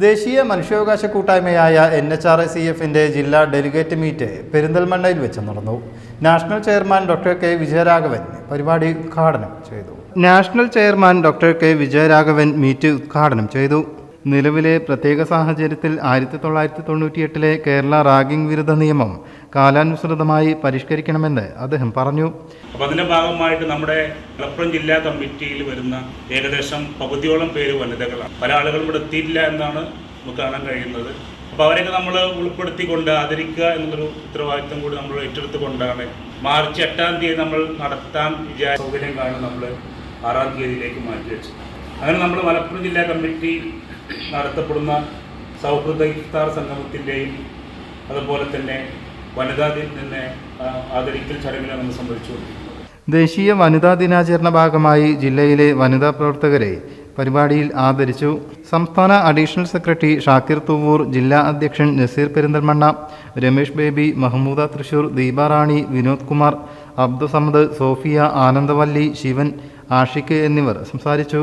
ദേശീയ മനുഷ്യാവകാശ കൂട്ടായ്മയായ എൻ എച്ച് ആർ സി എഫിന്റെ ജില്ലാ ഡെലിഗേറ്റ് മീറ്റ് പെരിന്തൽമണ്ണയിൽ വെച്ച് നടന്നു. National chairman doctor K Vijayaraghavan പരിപാടി ഉദ്ഘാടനം ചെയ്തു. National chairman doctor K Vijayaraghavan meet ഉദ്ഘാടനം ചെയ്തു. നിലവിലെ പ്രത്യേക സാഹചര്യത്തിൽ ആയിരത്തി തൊള്ളായിരത്തി തൊണ്ണൂറ്റിയെട്ടിലെ കേരള റാഗിംഗ് വിരുദ്ധ നിയമം കാലാനുസൃതമായി പരിഷ്കരിക്കണമെന്ന് അദ്ദേഹം പറഞ്ഞു. അപ്പം അതിന്റെ ഭാഗമായിട്ട് നമ്മുടെ മലപ്പുറം ജില്ലാ കമ്മിറ്റിയിൽ വരുന്ന ഏകദേശം പകുതിയോളം പേര് വനിതകളാണ്. പല ആളുകളും ഇവിടെ എത്തിയിട്ടില്ല എന്നാണ് നമുക്ക് കാണാൻ കഴിയുന്നത്. അപ്പോൾ അവരെയൊക്കെ നമ്മൾ ഉൾപ്പെടുത്തിക്കൊണ്ട് ആദരിക്കുക എന്നുള്ളൊരു ഉത്തരവാദിത്വം കൂടി നമ്മൾ ഏറ്റെടുത്തുകൊണ്ടാണ് മാർച്ച് എട്ടാം തീയതി നമ്മൾ നടത്താൻ വിചാരിച്ച സൗകര്യം കാണും നമ്മൾ ആറാം തീയതിയിലേക്ക് മാറ്റി വെച്ചു അങ്ങനെ നമ്മൾ മലപ്പുറം ജില്ലാ കമ്മിറ്റി നടത്തപ്പെടുന്ന സൗഹൃദ ഇഫ്താർ സംഗമത്തിന്റെയും അതുപോലെ തന്നെ വനിതാ ദിനെ ആദരിക്കൽ ചടങ്ങിലാണ് നമ്മൾ സംഭവിച്ചു ദേശീയ വനിതാ ദിനാചരണ ഭാഗമായി ജില്ലയിലെ വനിതാ പ്രവർത്തകരെ പരിപാടിയിൽ ആദരിച്ചു. സംസ്ഥാന അഡീഷണൽ സെക്രട്ടറി ഷാക്കിർ തുവൂർ ജില്ലാ അധ്യക്ഷൻ നസീർ പെരിന്തൽമണ്ണ രമേഷ് ബേബി മഹമ്മൂദ തൃശൂർ ദീപാറാണി വിനോദ് കുമാർ അബ്ദുസമദ് സോഫിയ ആനന്ദവല്ലി ശിവൻ ആഷിഖ് എന്നിവർ സംസാരിച്ചു.